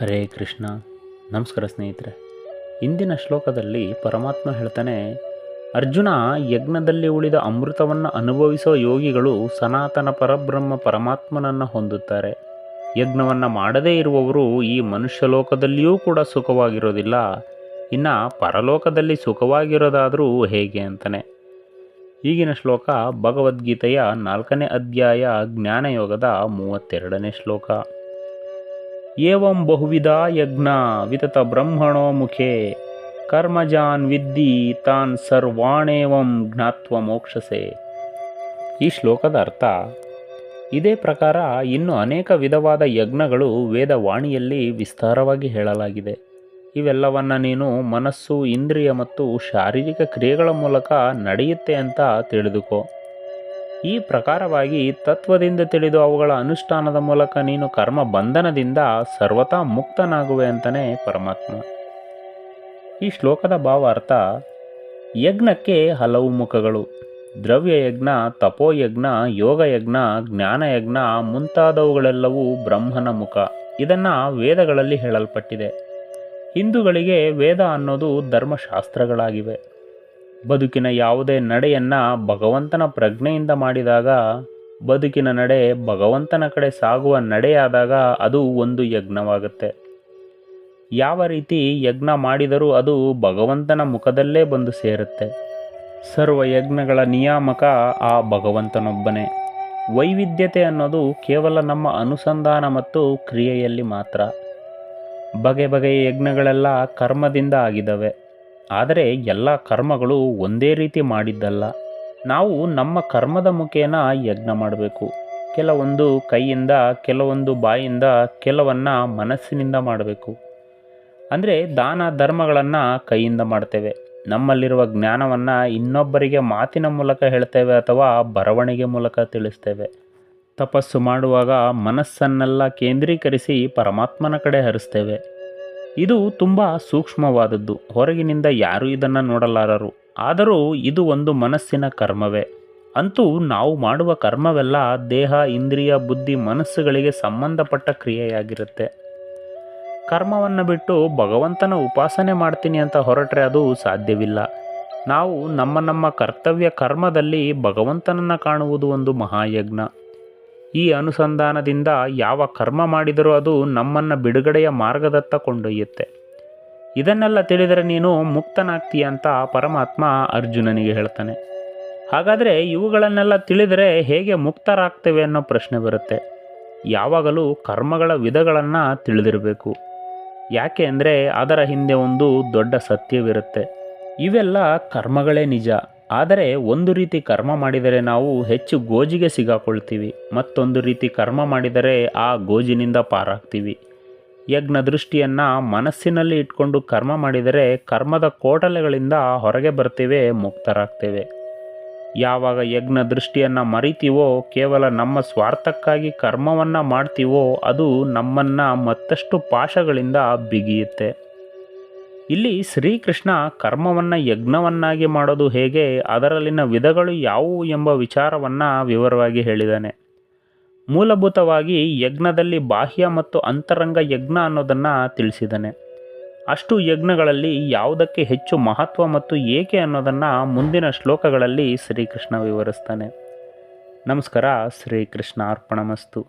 ಹರೇ ಕೃಷ್ಣ. ನಮಸ್ಕಾರ ಸ್ನೇಹಿತರೆ. ಇಂದಿನ ಶ್ಲೋಕದಲ್ಲಿ ಪರಮಾತ್ಮ ಹೇಳ್ತಾನೆ, ಅರ್ಜುನ ಯಜ್ಞದಲ್ಲಿ ಉಳಿದ ಅಮೃತವನ್ನು ಅನುಭವಿಸೋ ಯೋಗಿಗಳು ಸನಾತನ ಪರಬ್ರಹ್ಮ ಪರಮಾತ್ಮನನ್ನು ಹೊಂದುತ್ತಾರೆ. ಯಜ್ಞವನ್ನು ಮಾಡದೇ ಇರುವವರು ಈ ಮನುಷ್ಯ ಲೋಕದಲ್ಲಿಯೂ ಕೂಡ ಸುಖವಾಗಿರೋದಿಲ್ಲ. ಇನ್ನು ಪರಲೋಕದಲ್ಲಿ ಸುಖವಾಗಿರೋದಾದರೂ ಹೇಗೆ ಅಂತಾನೆ. ಈಗಿನ ಶ್ಲೋಕ ಭಗವದ್ಗೀತೆಯ ನಾಲ್ಕನೇ ಅಧ್ಯಾಯ ಜ್ಞಾನಯೋಗದ ಮೂವತ್ತೆರಡನೇ ಶ್ಲೋಕ. ಏವಂ ಬಹುವಿಧ ಯಜ್ಞ ವಿತತ ಬ್ರಹ್ಮಣೋ ಮುಖೇ. ಕರ್ಮಜಾನ್ ವಿದ್ಧಿ ತಾನ್ ಸರ್ವಾಣೇವಂ ಜ್ಞಾತ್ವ ಮೋಕ್ಷಸೆ. ಈ ಶ್ಲೋಕದ ಅರ್ಥ, ಇದೇ ಪ್ರಕಾರ ಇನ್ನು ಅನೇಕ ವಿಧವಾದ ಯಜ್ಞಗಳು ವೇದವಾಣಿಯಲ್ಲಿ ವಿಸ್ತಾರವಾಗಿ ಹೇಳಲಾಗಿದೆ. ಇವೆಲ್ಲವನ್ನ ನೀನು ಮನಸ್ಸು, ಇಂದ್ರಿಯ ಮತ್ತು ಶಾರೀರಿಕ ಕ್ರಿಯೆಗಳ ಮೂಲಕ ನಡೆಯುತ್ತೆ ಅಂತ ತಿಳಿದುಕೋ. ಈ ಪ್ರಕಾರವಾಗಿ ತತ್ವದಿಂದ ತಿಳಿದು ಅವುಗಳ ಅನುಷ್ಠಾನದ ಮೂಲಕ ನೀನು ಕರ್ಮ ಬಂಧನದಿಂದ ಸರ್ವತಾ ಮುಕ್ತನಾಗುವೆ ಅಂತಲೇ ಪರಮಾತ್ಮ. ಈ ಶ್ಲೋಕದ ಭಾವಾರ್ಥ ಯಜ್ಞಕ್ಕೆ ಹಲವು ಮುಖಗಳು ದ್ರವ್ಯಯಜ್ಞ ತಪೋಯಜ್ಞ ಯೋಗಯಜ್ಞ ಜ್ಞಾನಯಜ್ಞ ಮುಂತಾದವುಗಳೆಲ್ಲವೂ ಬ್ರಹ್ಮನ ಮುಖ. ಇದನ್ನು ವೇದಗಳಲ್ಲಿ ಹೇಳಲ್ಪಟ್ಟಿದೆ. ಹಿಂದೂಗಳಿಗೆ ವೇದ ಅನ್ನೋದು ಧರ್ಮಶಾಸ್ತ್ರಗಳಾಗಿವೆ. ಬದುಕಿನ ಯಾವುದೇ ನಡೆಯನ್ನು ಭಗವಂತನ ಪ್ರಜ್ಞೆಯಿಂದ ಮಾಡಿದಾಗ, ಬದುಕಿನ ನಡೆ ಭಗವಂತನ ಕಡೆ ಸಾಗುವ ನಡೆಯಾದಾಗ ಅದು ಒಂದು ಯಜ್ಞವಾಗುತ್ತೆ. ಯಾವ ರೀತಿ ಯಜ್ಞ ಮಾಡಿದರೂ ಅದು ಭಗವಂತನ ಮುಖದಲ್ಲೇ ಬಂದು ಸೇರುತ್ತೆ. ಸರ್ವ ಯಜ್ಞಗಳ ನಿಯಾಮಕ ಆ ಭಗವಂತನೊಬ್ಬನೇ. ವೈವಿಧ್ಯತೆ ಅನ್ನೋದು ಕೇವಲ ನಮ್ಮ ಅನುಸಂಧಾನ ಮತ್ತು ಕ್ರಿಯೆಯಲ್ಲಿ ಮಾತ್ರ. ಬಗೆ ಬಗೆಯ ಯಜ್ಞಗಳೆಲ್ಲ ಕರ್ಮದಿಂದ ಆಗಿದ್ದಾವೆ ಆದರೆ ಎಲ್ಲ ಕರ್ಮಗಳು ಒಂದೇ ರೀತಿ ಮಾಡಿದ್ದಲ್ಲ. ನಾವು ನಮ್ಮ ಕರ್ಮದ ಮುಖೇನ ಯಜ್ಞ ಮಾಡಬೇಕು. ಕೆಲವೊಂದು ಕೈಯಿಂದ, ಕೆಲವೊಂದು ಬಾಯಿಂದ, ಕೆಲವನ್ನ ಮನಸ್ಸಿನಿಂದ ಮಾಡಬೇಕು. ಅಂದರೆ ದಾನ ಧರ್ಮಗಳನ್ನು ಕೈಯಿಂದ ಮಾಡ್ತೇವೆ. ನಮ್ಮಲ್ಲಿರುವ ಜ್ಞಾನವನ್ನು ಇನ್ನೊಬ್ಬರಿಗೆ ಮಾತಿನ ಮೂಲಕ ಹೇಳ್ತೇವೆ ಅಥವಾ ಬರವಣಿಗೆ ಮೂಲಕ ತಿಳಿಸ್ತೇವೆ. ತಪಸ್ಸು ಮಾಡುವಾಗ ಮನಸ್ಸನ್ನೆಲ್ಲ ಕೇಂದ್ರೀಕರಿಸಿ ಪರಮಾತ್ಮನ ಕಡೆ ಹರಿಸ್ತೇವೆ. ಇದು ತುಂಬ ಸೂಕ್ಷ್ಮವಾದದ್ದು. ಹೊರಗಿನಿಂದ ಯಾರೂ ಇದನ್ನು ನೋಡಲಾರರು. ಆದರೂ ಇದು ಒಂದು ಮನಸ್ಸಿನ ಕರ್ಮವೇ. ಅಂತೂ ನಾವು ಮಾಡುವ ಕರ್ಮವೆಲ್ಲ ದೇಹ, ಇಂದ್ರಿಯ, ಬುದ್ಧಿ, ಮನಸ್ಸುಗಳಿಗೆ ಸಂಬಂಧಪಟ್ಟ ಕ್ರಿಯೆಯಾಗಿರುತ್ತೆ. ಕರ್ಮವನ್ನು ಬಿಟ್ಟು ಭಗವಂತನ ಉಪಾಸನೆ ಮಾಡ್ತೀನಿ ಅಂತ ಹೊರಟ್ರೆ ಅದು ಸಾಧ್ಯವಿಲ್ಲ. ನಾವು ನಮ್ಮ ನಮ್ಮ ಕರ್ತವ್ಯ ಕರ್ಮದಲ್ಲಿ ಭಗವಂತನನ್ನು ಕಾಣುವುದು ಒಂದು ಮಹಾಯಜ್ಞ. ಈ ಅನುಸಂಧಾನದಿಂದ ಯಾವ ಕರ್ಮ ಮಾಡಿದರೂ ಅದು ನಮ್ಮನ್ನು ಬಿಡುಗಡೆಯ ಮಾರ್ಗದತ್ತ ಕೊಂಡೊಯ್ಯುತ್ತೆ. ಇದನ್ನೆಲ್ಲ ತಿಳಿದರೆ ನೀನು ಮುಕ್ತನಾಗ್ತೀಯ ಅಂತ ಪರಮಾತ್ಮ ಅರ್ಜುನನಿಗೆ ಹೇಳ್ತಾನೆ. ಹಾಗಾದರೆ ಇವುಗಳನ್ನೆಲ್ಲ ತಿಳಿದರೆ ಹೇಗೆ ಮುಕ್ತರಾಗ್ತೇವೆ ಅನ್ನೋ ಪ್ರಶ್ನೆ ಬರುತ್ತೆ. ಯಾವಾಗಲೂ ಕರ್ಮಗಳ ವಿಧಗಳನ್ನು ತಿಳಿದಿರಬೇಕು. ಯಾಕೆ ಅಂದರೆ ಅದರ ಹಿಂದೆ ಒಂದು ದೊಡ್ಡ ಸತ್ಯವಿರುತ್ತೆ. ಇವೆಲ್ಲ ಕರ್ಮಗಳೇ ನಿಜ. ಆದರೆ ಒಂದು ರೀತಿ ಕರ್ಮ ಮಾಡಿದರೆ ನಾವು ಹೆಚ್ಚು ಗೋಜಿಗೆ ಸಿಗಾಕೊಳ್ತೀವಿ. ಮತ್ತೊಂದು ರೀತಿ ಕರ್ಮ ಮಾಡಿದರೆ ಆ ಗೋಜಿನಿಂದ ಪಾರಾಗ್ತೀವಿ. ಯಜ್ಞ ದೃಷ್ಟಿಯನ್ನು ಮನಸ್ಸಿನಲ್ಲಿ ಇಟ್ಕೊಂಡು ಕರ್ಮ ಮಾಡಿದರೆ ಕರ್ಮದ ಕೋಟಲೆಗಳಿಂದ ಹೊರಗೆ ಬರ್ತೇವೆ, ಮುಕ್ತರಾಗ್ತೇವೆ. ಯಾವಾಗ ಯಜ್ಞ ದೃಷ್ಟಿಯನ್ನು ಮರಿತೀವೋ, ಕೇವಲ ನಮ್ಮ ಸ್ವಾರ್ಥಕ್ಕಾಗಿ ಕರ್ಮವನ್ನು ಮಾಡ್ತೀವೋ, ಅದು ನಮ್ಮನ್ನು ಮತ್ತಷ್ಟು ಪಾಶಗಳಿಂದ ಬಿಗಿಯುತ್ತೆ. ಇಲ್ಲಿ ಶ್ರೀಕೃಷ್ಣ ಕರ್ಮವನ್ನು ಯಜ್ಞವನ್ನಾಗಿ ಮಾಡೋದು ಹೇಗೆ, ಅದರಲ್ಲಿನ ವಿಧಗಳು ಯಾವುವು ಎಂಬ ವಿಚಾರವನ್ನು ವಿವರವಾಗಿ ಹೇಳಿದ್ದಾನೆ ಮೂಲಭೂತವಾಗಿ ಯಜ್ಞದಲ್ಲಿ ಬಾಹ್ಯ ಮತ್ತು ಅಂತರಂಗ ಯಜ್ಞ ಅನ್ನೋದನ್ನು ತಿಳಿಸಿದ್ದಾನೆ ಅಷ್ಟು ಯಜ್ಞಗಳಲ್ಲಿ ಯಾವುದಕ್ಕೆ ಹೆಚ್ಚು ಮಹತ್ವ ಮತ್ತು ಏಕೆ ಅನ್ನೋದನ್ನು ಮುಂದಿನ ಶ್ಲೋಕಗಳಲ್ಲಿ ಶ್ರೀಕೃಷ್ಣ ವಿವರಿಸ್ತಾನೆ. ನಮಸ್ಕಾರ ಶ್ರೀಕೃಷ್ಣ ಅರ್ಪಣಮಸ್ತು